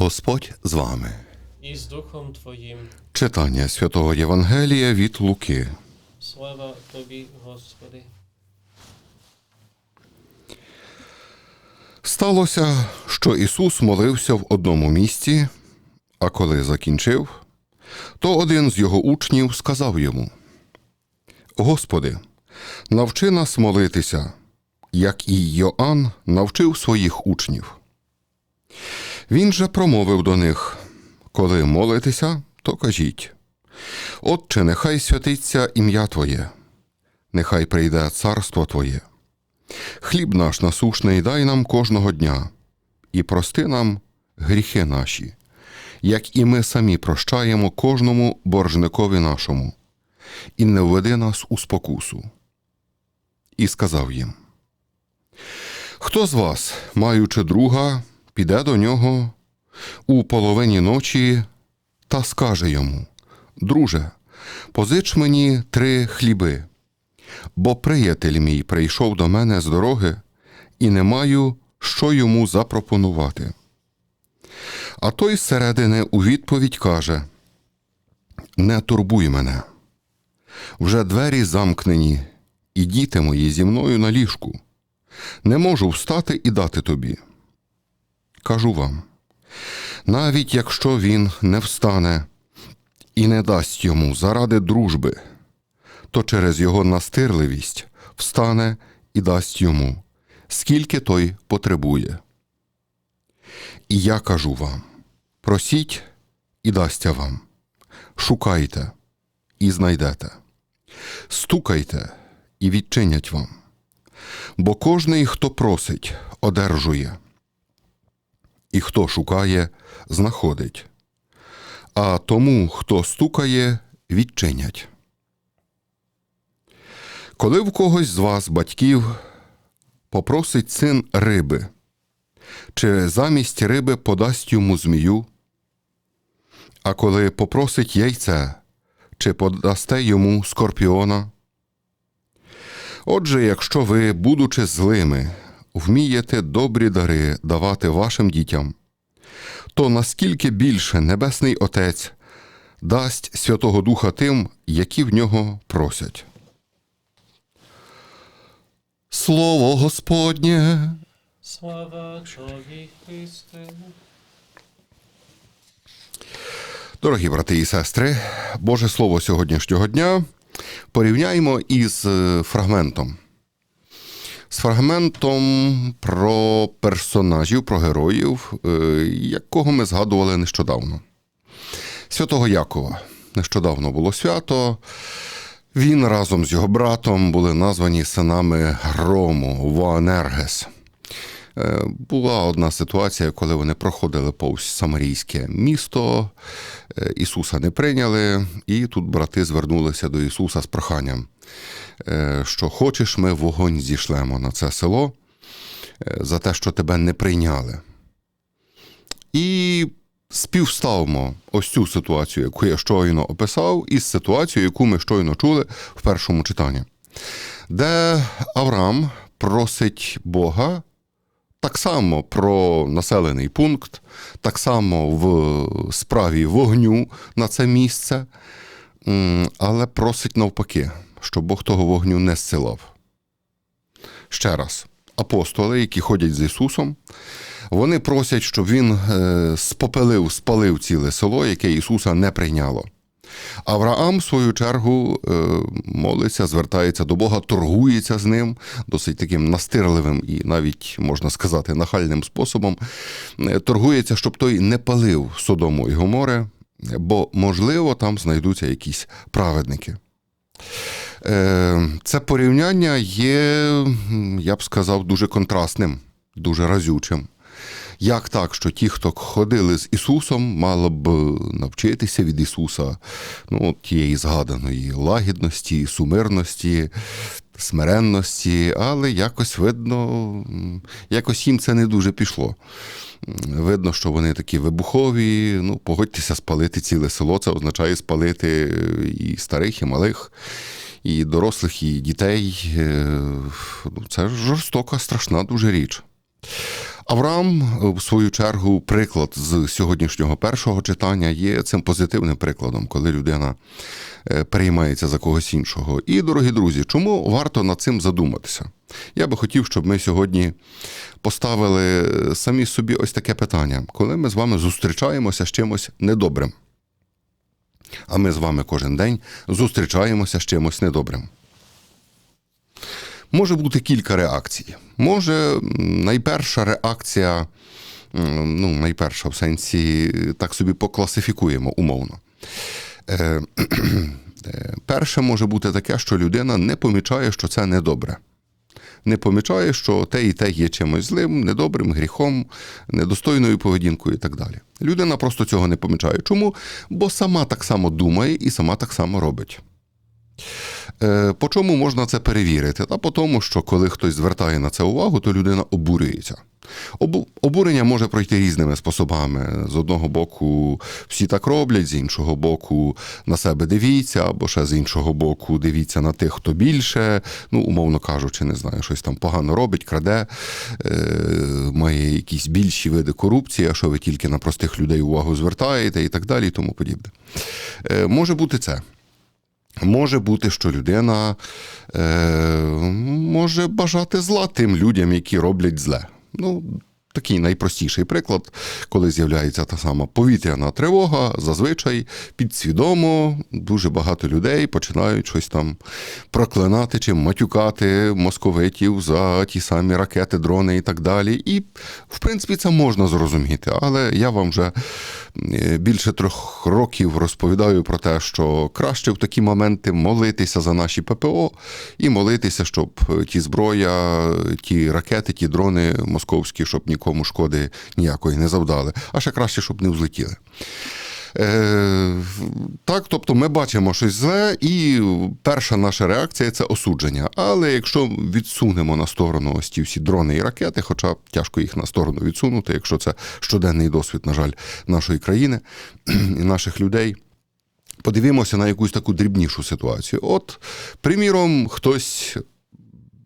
Господь з вами. і з Духом Твоїм. Читання святого Євангелія від Луки. Слава Тобі, Господи. Сталося, що Ісус молився в одному місці, а коли закінчив, то один з його учнів сказав йому: Господи, навчи нас молитися, як і Йоанн навчив своїх учнів. Він же промовив до них: Коли молитеся, то кажіть: Отче, нехай святиться ім'я Твоє, нехай прийде царство Твоє. Хліб наш насушний дай нам кожного дня, і прости нам гріхи наші, як і ми самі прощаємо кожному боржникові нашому, і не введи нас у спокусу. І сказав їм: Хто з вас, маючи друга, піде до нього у половині ночі та скаже йому: Друже, позич мені три хліби бо приятель мій прийшов до мене з дороги, і не маю, що йому запропонувати. А той зсередини у відповідь каже: Не турбуй мене. Вже двері замкнені, і діти мої зі мною на ліжку. Не можу встати і дати тобі. Кажу вам, навіть якщо він не встане і не дасть йому заради дружби, то через його настирливість встане і дасть йому, скільки той потребує. І я кажу вам: просіть і дасться вам, шукайте і знайдете, стукайте і відчинять вам. Бо кожний, хто просить, одержує, і хто шукає, знаходить, а тому, хто стукає, відчинять. Коли в когось з вас, батьків, попросить син риби, чи замість риби подасть йому змію, а коли попросить яйце, чи подасте йому скорпіона? Отже, якщо ви, будучи злими, вмієте добрі дари давати вашим дітям, то наскільки більше Небесний Отець дасть Святого Духа тим, які в нього просять. Слово Господнє. Слава Тобі, Христе. Дорогі брати і сестри, Боже Слово сьогоднішнього дня порівняємо із е, фрагментом. З фрагментом про персонажів, про героїв, е, якого ми згадували нещодавно. Святого Якова. Нещодавно було свято. Він разом з його братом були названі синами Грому Воанергес. Е, Була одна ситуація, коли вони проходили повз Самарійське місто, е, Ісуса не прийняли, і тут брати звернулися до Ісуса з проханням, е, що хочеш, ми вогонь зійшлемо на це село за те, що тебе не прийняли. І співставимо ось цю ситуацію, яку я щойно описав, із ситуацією, яку ми щойно чули в першому читанні, де Авраам просить Бога так само про населений пункт, так само в справі вогню на це місце, але просить навпаки, щоб Бог того вогню не зсилав. Ще раз, апостоли, які ходять з Ісусом, вони просять, щоб він е, спопелив, спалив ціле село, яке Ісуса не прийняло. Авраам, в свою чергу, е, молиться, звертається до Бога, торгується з ним досить таким настирливим і навіть, можна сказати, нахальним способом. Е, Торгується, щоб той не палив Содому і Гоморе, бо, можливо, там знайдуться якісь праведники. Е, Це порівняння є, я б сказав, дуже контрастним, дуже разючим. Як так, що ті, хто ходили з Ісусом, мали б навчитися від Ісуса ну, тієї згаданої лагідності, сумирності, смиренності, але якось видно, якось їм це не дуже пішло. Видно, що вони такі вибухові. Ну, погодьтеся, спалити ціле село, це означає спалити і старих, і малих, і дорослих, і дітей. Е, ну, Це жорстока, страшна дуже річ. Авраам, в свою чергу, приклад з сьогоднішнього першого читання є цим позитивним прикладом, коли людина е, переймається за когось іншого. І, дорогі друзі, чому варто над цим задуматися? Я би хотів, щоб ми сьогодні поставили е, самі собі ось таке питання, коли ми з вами зустрічаємося з чимось недобрим. А ми з вами кожен день зустрічаємося з чимось недобрим. Може бути кілька реакцій. Може, найперша реакція, ну, найперша в сенсі, так собі покласифікуємо умовно. Е, е, Перше може бути таке, що людина не помічає, що це недобре. Не помічає, що те і те є чимось злим, недобрим, гріхом, недостойною поведінкою і так далі. Людина просто цього не помічає. Чому? Бо сама так само думає і сама так само робить. Е, По чому можна це перевірити? Та по тому, що коли хтось звертає на це увагу, то людина обурюється. Обурення може пройти різними способами. З одного боку, всі так роблять, з іншого боку, на себе дивіться, або ще з іншого боку, дивіться на тих, хто більше, ну, умовно кажучи, не знаю, щось там погано робить, краде, е, має якісь більші види корупції, а що ви тільки на простих людей увагу звертаєте і так далі, і тому подібне. Е, може бути це. Може бути, що людина е, може бажати зла тим людям, які роблять зле. Ну, такий найпростіший приклад, коли з'являється та сама повітряна тривога, зазвичай підсвідомо дуже багато людей починають щось там проклинати чи матюкати московитів за ті самі ракети, дрони і так далі. І, в принципі, це можна зрозуміти. Але я вам вже е, більше трьох років розповідаю про те, що краще в такі моменти молитися за наші ППО і молитися, щоб ті зброя, ті ракети, ті дрони московські, щоб нікому шкоди ніякої не завдали, а ще краще, щоб не взлетіли. Е, так, тобто ми бачимо щось зле, і перша наша реакція це осудження. Але якщо відсунемо на сторону ось ті всі дрони і ракети, хоча тяжко їх на сторону відсунути, якщо це щоденний досвід, на жаль, нашої країни і наших людей. Подивімося на якусь таку дрібнішу ситуацію. От, приміром, хтось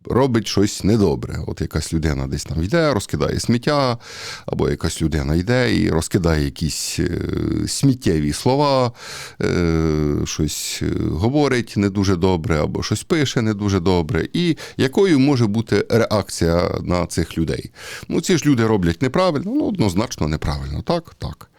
робить щось недобре. От якась людина десь там йде, розкидає сміття, або якась людина йде і розкидає якісь е, сміттєві слова, е, щось е, говорить не дуже добре, або щось пише не дуже добре. І якою може бути реакція на цих людей? Ну, ці ж люди роблять неправильно, ну однозначно неправильно. Так, так.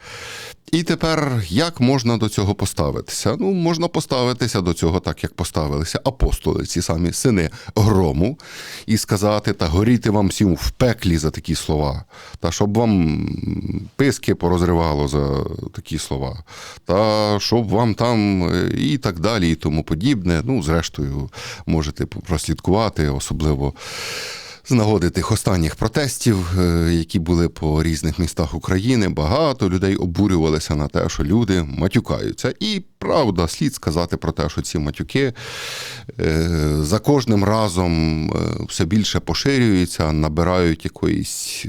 І тепер як можна до цього поставитися? Ну, можна поставитися до цього так, як поставилися апостоли, ці самі сини грому, і сказати, та горіти вам всім в пеклі за такі слова, та щоб вам писки порозривало за такі слова, та щоб вам там е, і так далі, і тому подібне. Ну, зрештою, можете прослідкувати, особливо з нагоди тих останніх протестів, е, які були по різних містах України, багато людей обурювалися на те, що люди матюкаються. І правда, слід сказати про те, що ці матюки е, за кожним разом е, все більше поширюються, набирають якоїсь,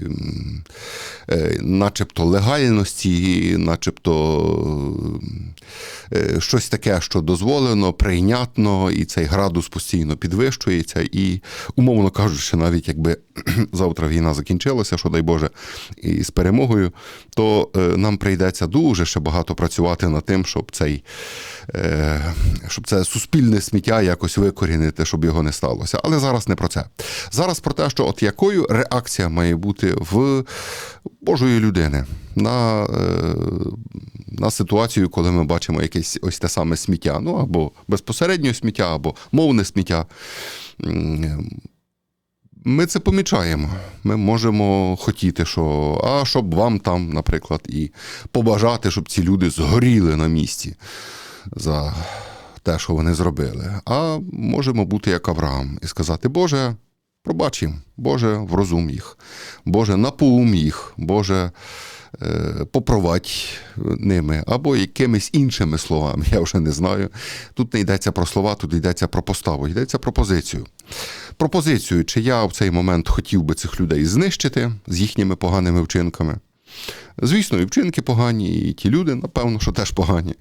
е, начебто, легальності, начебто щось таке, що дозволено, прийнятно, і цей градус постійно підвищується. І, умовно кажучи, навіть якби завтра війна закінчилася, що дай Боже, і з перемогою, то е, нам прийдеться дуже ще багато працювати над тим, щоб цей е, щоб це суспільне сміття якось викорінити, щоб його не сталося. Але зараз не про це. Зараз про те, що от якою реакція має бути в Божої людини на, е, на ситуацію, коли ми бачимо якесь ось те саме сміття, ну або безпосередньо сміття, або мовне сміття. Ми це помічаємо. Ми можемо хотіти, що а щоб вам там, наприклад, і побажати, щоб ці люди згоріли на місці за те, що вони зробили. А можемо бути як Авраам і сказати, Боже, пробач їм, Боже, врозум їх, Боже, напоум їх, Боже, е, попровадь ними, або якимись іншими словами, я вже не знаю. Тут не йдеться про слова, тут йдеться про поставу, йдеться про позицію. Пропозицію, чи я в цей момент хотів би цих людей знищити з їхніми поганими вчинками. Звісно, і вчинки погані, і ті люди, напевно, що теж погані.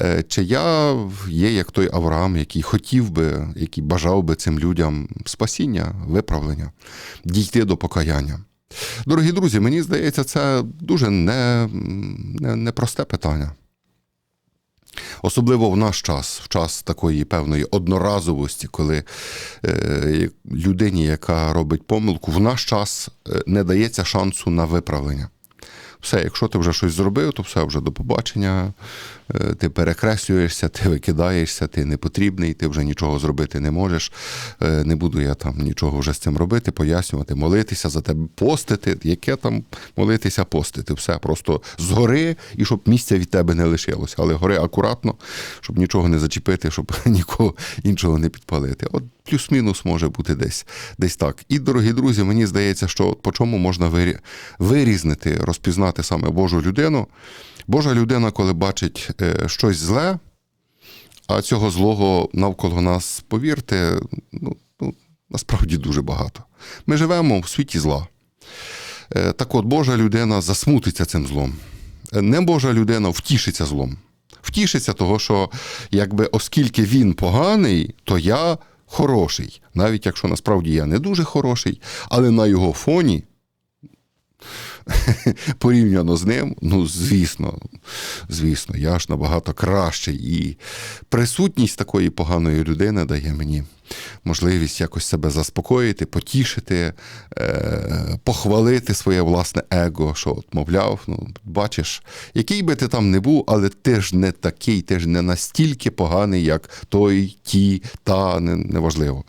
Е, Чи я є як той Авраам, який хотів би, який бажав би цим людям спасіння, виправлення, дійти до покаяння. Дорогі друзі, мені здається, це дуже не, не, непросте питання. Особливо в наш час, в час такої певної одноразовості, коли е, людині, яка робить помилку, в наш час е, не дається шансу на виправлення. Все, якщо ти вже щось зробив, то все вже до побачення. Е, Ти перекреслюєшся, ти викидаєшся, ти не потрібний, ти вже нічого зробити не можеш. Е, Не буду я там нічого вже з цим робити, пояснювати, молитися за тебе, постити. Яке там молитися, постити? Все просто згори і щоб місця від тебе не лишилося. Але гори акуратно, щоб нічого не зачепити, щоб нікого іншого не підпалити. От плюс-мінус може бути десь, десь так. І, дорогі друзі, мені здається, що по чому можна вирізнити, розпізнати саме Божу людину. Божа людина, коли бачить е, щось зле, а цього злого навколо нас, повірте, ну, ну, насправді дуже багато. Ми живемо в світі зла. Е, Так от, Божа людина засмутиться цим злом. Е, Не Божа людина втішиться злом. Втішиться того, що якби оскільки він поганий, то я хороший. Навіть якщо насправді я не дуже хороший, але на його фоні порівняно з ним, ну, звісно, звісно, я ж набагато кращий. І присутність такої поганої людини дає мені можливість якось себе заспокоїти, потішити, е- похвалити своє власне его, що от, мовляв, ну, бачиш, який би ти там не був, але ти ж не такий, ти ж не настільки поганий, як той, ті, та, не- неважливо.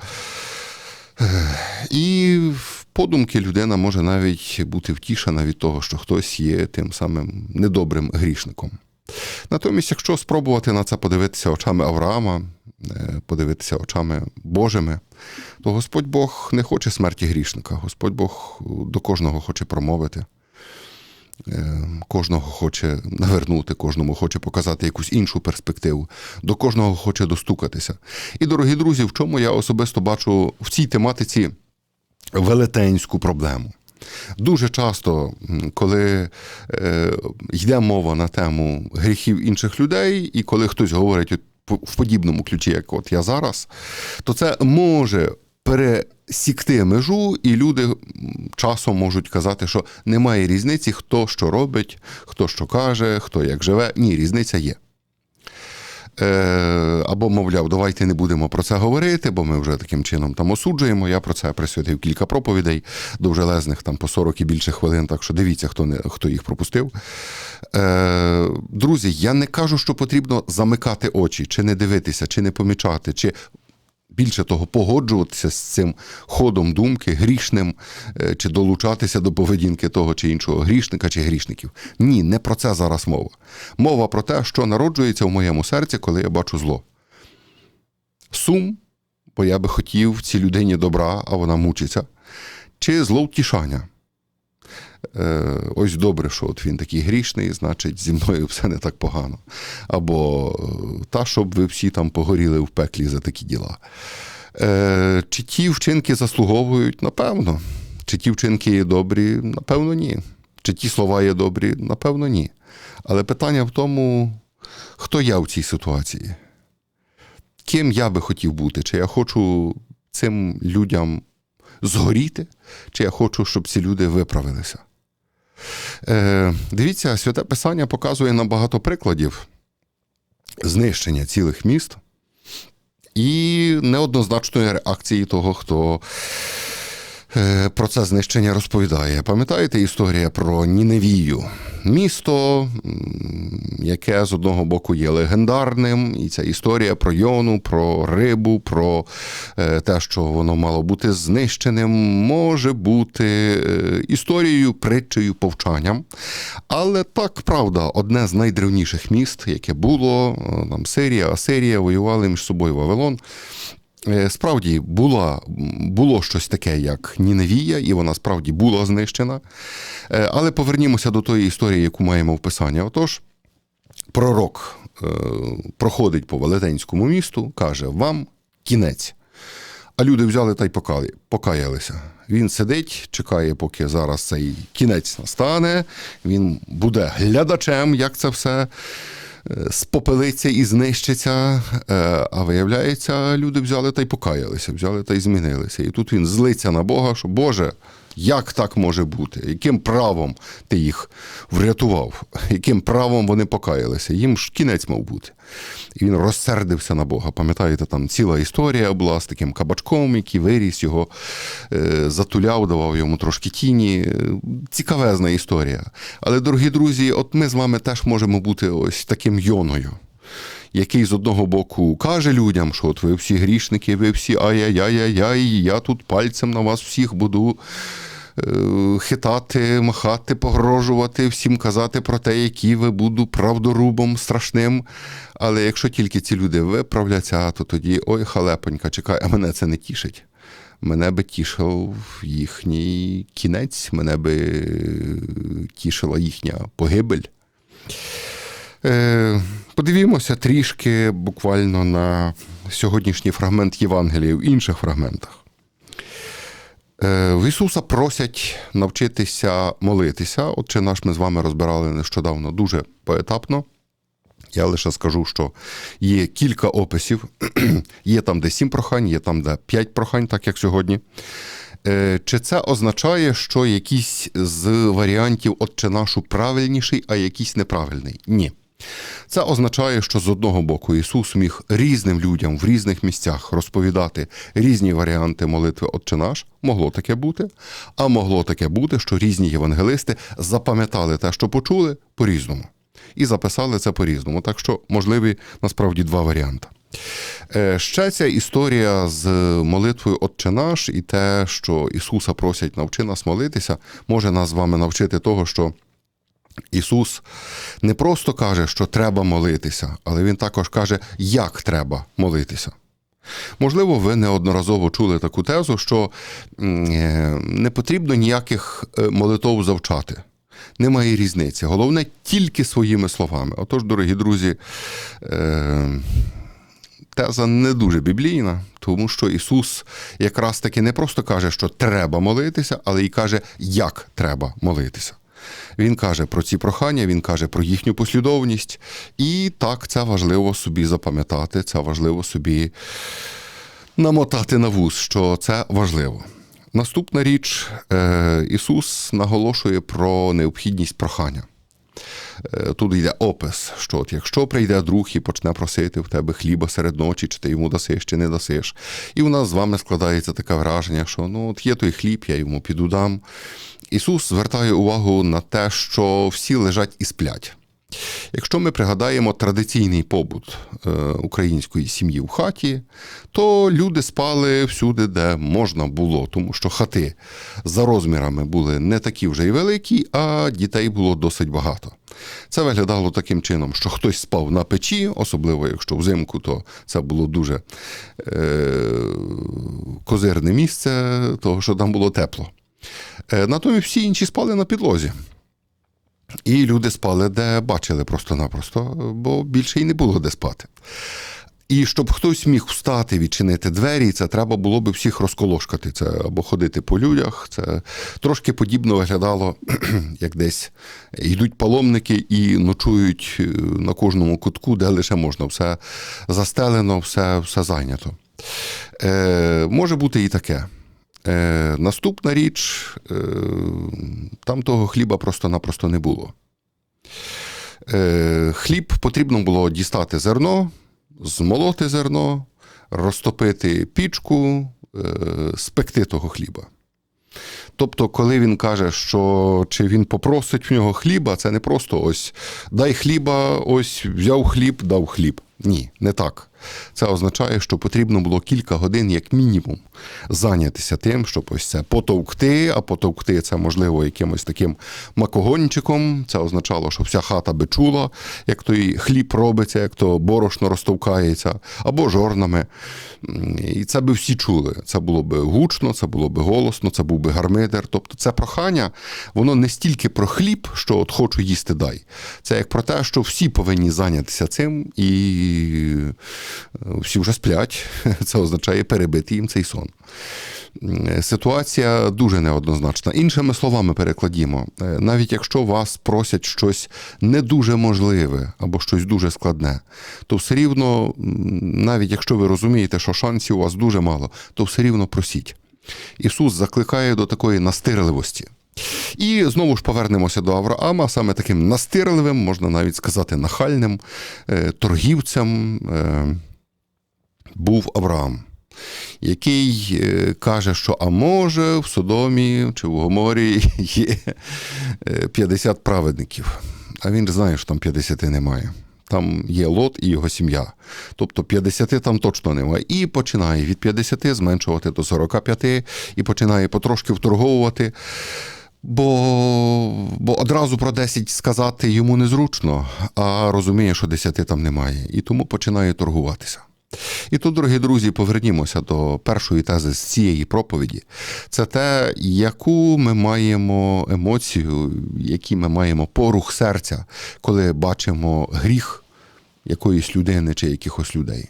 І в подумки людина може навіть бути втішена від того, що хтось є тим самим недобрим грішником. Натомість, якщо спробувати на це подивитися очами Авраама, подивитися очами Божими, то Господь Бог не хоче смерті грішника. Господь Бог до кожного хоче промовити, е, кожного хоче навернути, кожному хоче показати якусь іншу перспективу, до кожного хоче достукатися. І, дорогі друзі, в чому я особисто бачу в цій тематиці велетенську проблему. Дуже часто, коли е, йде мова на тему гріхів інших людей, і коли хтось говорить в подібному ключі, як от я зараз, то це може пересікти межу, і люди часом можуть казати, що немає різниці, хто що робить, хто що каже, хто як живе. Ні, різниця є. Е, або, мовляв, давайте не будемо про це говорити, бо ми вже таким чином там осуджуємо. Я про це присвятив кілька проповідей, довжелезних там по 40 і більше хвилин, так що дивіться, хто, не, хто їх пропустив. Е, друзі, я не кажу, що потрібно замикати очі, чи не дивитися, чи не помічати, чи більше того, погоджуватися з цим ходом думки грішним, е, чи долучатися до поведінки того чи іншого грішника чи грішників. Ні, не про це зараз мова. Мова про те, що народжується в моєму серці, коли я бачу зло. Сум, бо я би хотів цій людині добра, а вона мучиться, чи зловтішання. Е, ось добре, що от він такий грішний, значить, зі мною все не так погано. Або е, та, щоб ви всі там погоріли в пеклі за такі діла. Е, чи ті вчинки заслуговують? Напевно. Чи ті вчинки є добрі? Напевно, ні. Чи ті слова є добрі? Напевно, ні. Але питання в тому, хто я в цій ситуації? Ким я би хотів бути? Чи я хочу цим людям згоріти, чи я хочу, щоб ці люди виправилися? Е, дивіться, святе Писання показує нам багато прикладів знищення цілих міст і неоднозначної реакції того, хто е, про це знищення розповідає. Пам'ятаєте історія про Ніневію? Місто, яке з одного боку є легендарним, і ця історія про Йону, про рибу, про е, те, що воно мало бути знищеним, може бути е, історією, притчею, повчанням. Але так, правда, одне з найдревніших міст, яке було, там Сирія, Асирія воювали між собою Вавилон. Е, Справді була, було щось таке, як Ніневія, і вона справді була знищена. Е, Але повернімося до тої історії, яку маємо в Писанні. Отож, пророк е, проходить по велетенському місту, каже: Вам кінець. А люди взяли та й покаялися. Він сидить, чекає, поки зараз цей кінець настане. Він буде глядачем, як це все спопелиться і знищиться. Е, А виявляється, люди взяли та й покаялися, взяли та й змінилися. І тут він злиться на Бога, що Боже, Як так може бути? Яким правом ти їх врятував? Яким правом вони покаялися? Їм ж кінець мав бути. І він розсердився на Бога. Пам'ятаєте, там ціла історія була з таким кабачком, який виріс, його е, затуляв, давав йому трошки тіні. Цікавезна історія. Але, дорогі друзі, от ми з вами теж можемо бути ось таким йоною який з одного боку каже людям, що от ви всі грішники, ви всі ай-яй-яй-яй, я тут пальцем на вас всіх буду е, хитати, махати, погрожувати, всім казати про те, які ви буду правдорубом страшним. Але якщо тільки ці люди виправляться, то тоді ой, халепонька, чекай, а мене це не тішить. Мене би тішив їхній кінець, мене би тішила їхня погибель. Е, Подивімося трішки буквально на сьогоднішній фрагмент Євангелія в інших фрагментах. Е, В Ісуса просять навчитися молитися. Отче наш ми з вами розбирали нещодавно дуже поетапно. Я лише скажу, що є кілька описів. є там, де сім прохань, є там, де п'ять прохань, так як сьогодні. Е, Чи це означає, що якийсь з варіантів «Отче нашу правильніший, а якийсь неправильний? Ні. Це означає, що з одного боку Ісус міг різним людям в різних місцях розповідати різні варіанти молитви Отче наш, могло таке бути, а могло таке бути, що різні євангелисти запам'ятали те, що почули, по-різному. І записали це по-різному. Так що можливі насправді два варіанти. Е, Ще ця історія з молитвою Отче наш і те, що Ісуса просять навчи нас молитися, може нас з вами навчити того, що Ісус не просто каже, що треба молитися, але Він також каже, як треба молитися. Можливо, ви неодноразово чули таку тезу, що е, не потрібно ніяких е, молитов завчати. Немає різниці. Головне тільки своїми словами. Отож, дорогі друзі, е, теза не дуже біблійна, тому що Ісус якраз таки не просто каже, що треба молитися, але й каже, як треба молитися. Він каже про ці прохання, він каже про їхню послідовність. І так, це важливо собі запам'ятати, це важливо собі намотати на вуз, що це важливо. Наступна річ, е, Ісус наголошує про необхідність прохання. Тут йде опис, що от якщо прийде друг і почне просити в тебе хліба серед ночі, чи ти йому дасиш, чи не дасиш. І у нас з вами складається таке враження, що ну от є той хліб, я йому піду дам. Ісус звертає увагу на те, що всі лежать і сплять. Якщо ми пригадаємо традиційний побут е, української сім'ї в хаті, то люди спали всюди, де можна було, тому що хати за розмірами були не такі вже й великі, а дітей було досить багато. Це виглядало таким чином, що хтось спав на печі, особливо якщо взимку, то це було дуже е, козирне місце, того що там було тепло. Е, Натомість всі інші спали на підлозі. І люди спали, де бачили просто-напросто, бо більше й не було де спати. І щоб хтось міг встати, відчинити двері, це треба було би всіх розколошкати. Це або ходити по людях. Це трошки подібно виглядало, як десь йдуть паломники і ночують е, на кожному кутку, де лише можна. Все застелено, все, все зайнято. Е, може бути і таке. Е, наступна річ, е, там того хліба просто-напросто не було. Е, хліб потрібно було дістати зерно, змолоти зерно, розтопити пічку, е, спекти того хліба. Тобто, коли він каже, що чи він попросить в нього хліба, це не просто ось дай хліба, ось взяв хліб, дав хліб. Ні, не так. Це означає, що потрібно було кілька годин, як мінімум, зайнятися тим, щоб ось це потовкти, а потовкти це можливо якимось таким макогончиком. Це означало, що вся хата би чула, як той хліб робиться, як то борошно розтовкається, або жорнами. І це би всі чули. Це було би гучно, це було би голосно, це був би гармидер. Тобто це прохання, воно не стільки про хліб, що от хочу їсти дай. Це як про те, що всі повинні зайнятися цим, і всі вже сплять. Це означає перебити їм цей сон. Ситуація дуже неоднозначна. Іншими словами, перекладімо, Е, навіть якщо вас просять щось не дуже можливе або щось дуже складне, то все рівно, навіть якщо ви розумієте, що шансів у вас дуже мало, то все рівно просіть. Ісус закликає до такої настирливості. І знову ж повернемося до Авраама, саме таким настирливим, можна навіть сказати, нахальним е, торгівцем е, був Авраам, який е, каже, що а може в Содомі чи в Гоморі є е, 50 праведників. А він знає, що там 50 немає. Там є Лот і його сім'я. Тобто 50 там точно немає. І починає від 50 зменшувати до 45 і починає потрошки вторговувати. Бо, бо одразу про 10 сказати йому незручно, а розуміє, що 10 там немає, і тому починає торгуватися. І тут, дорогі друзі, повернімося до першої тези з цієї проповіді. Це те, яку ми маємо емоцію, який ми маємо порух серця, коли бачимо гріх якоїсь людини чи якихось людей.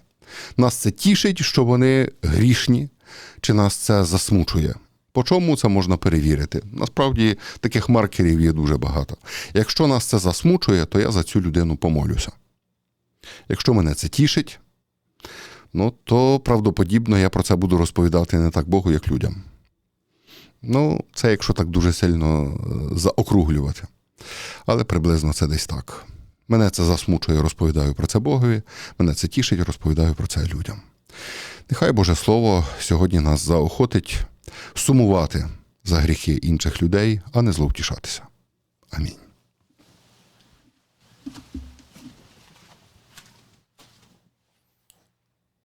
Нас це тішить, що вони грішні, чи нас це засмучує. По чому це можна перевірити? Насправді таких маркерів є дуже багато. Якщо нас це засмучує, то я за цю людину помолюся. Якщо мене це тішить, ну то правдоподібно я про це буду розповідати не так Богу, як людям. Ну, це якщо так дуже сильно е, заокруглювати. Але приблизно це десь так. Мене це засмучує, розповідаю про це Богові, мене це тішить, розповідаю про це людям. Нехай Боже Слово сьогодні нас заохотить сумувати за гріхи інших людей, а не зловтішатися. Амінь.